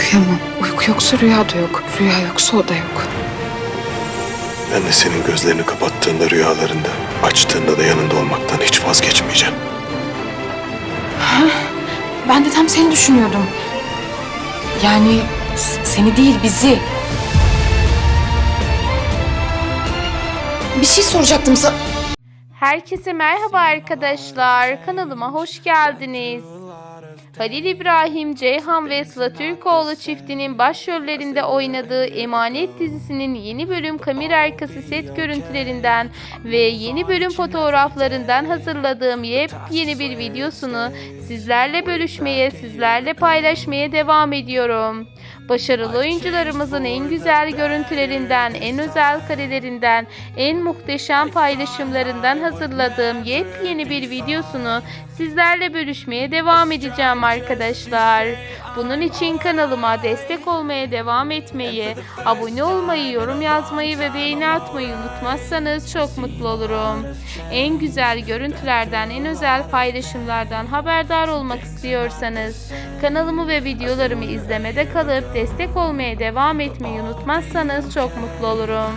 Uyuyamam. Uyku yoksa rüya da yok. Rüya yoksa o da yok. Ben de senin gözlerini kapattığında rüyalarında, açtığında da yanında olmaktan hiç vazgeçmeyeceğim. Ben de tam seni düşünüyordum. Yani seni değil bizi. Bir şey soracaktım sana. Herkese merhaba arkadaşlar. Kanalıma hoş geldiniz. Halil İbrahim, Ceyhan ve Sıla Türkoğlu çiftinin başrollerinde oynadığı Emanet dizisinin yeni bölüm kamera arkası set görüntülerinden ve yeni bölüm fotoğraflarından hazırladığım yepyeni bir videosunu sizlerle bölüşmeye, sizlerle paylaşmaya devam ediyorum. Başarılı oyuncularımızın en güzel görüntülerinden, en özel karelerinden, en muhteşem paylaşımlarından hazırladığım yepyeni bir videosunu sizlerle bölüşmeye devam edeceğim arkadaşlar. Bunun için kanalıma destek olmaya devam etmeyi, abone olmayı, yorum yazmayı ve beğeni atmayı unutmazsanız çok mutlu olurum. En güzel görüntülerden, en özel paylaşımlardan haberdar olmak istiyorsanız kanalımı ve videolarımı izlemede kalıp destek olmaya devam etmeyi unutmazsanız çok mutlu olurum.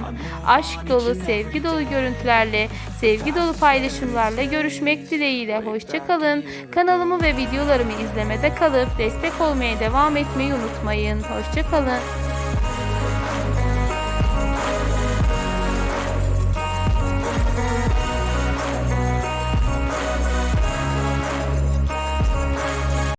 Aşk dolu, sevgi dolu görüntülerle, sevgi dolu paylaşımlarla görüşmek dileğiyle. Hoşçakalın. Kanalımı ve videolarımı izlemede kalıp destek olmaya devam etmeyi unutmayın. Hoşçakalın.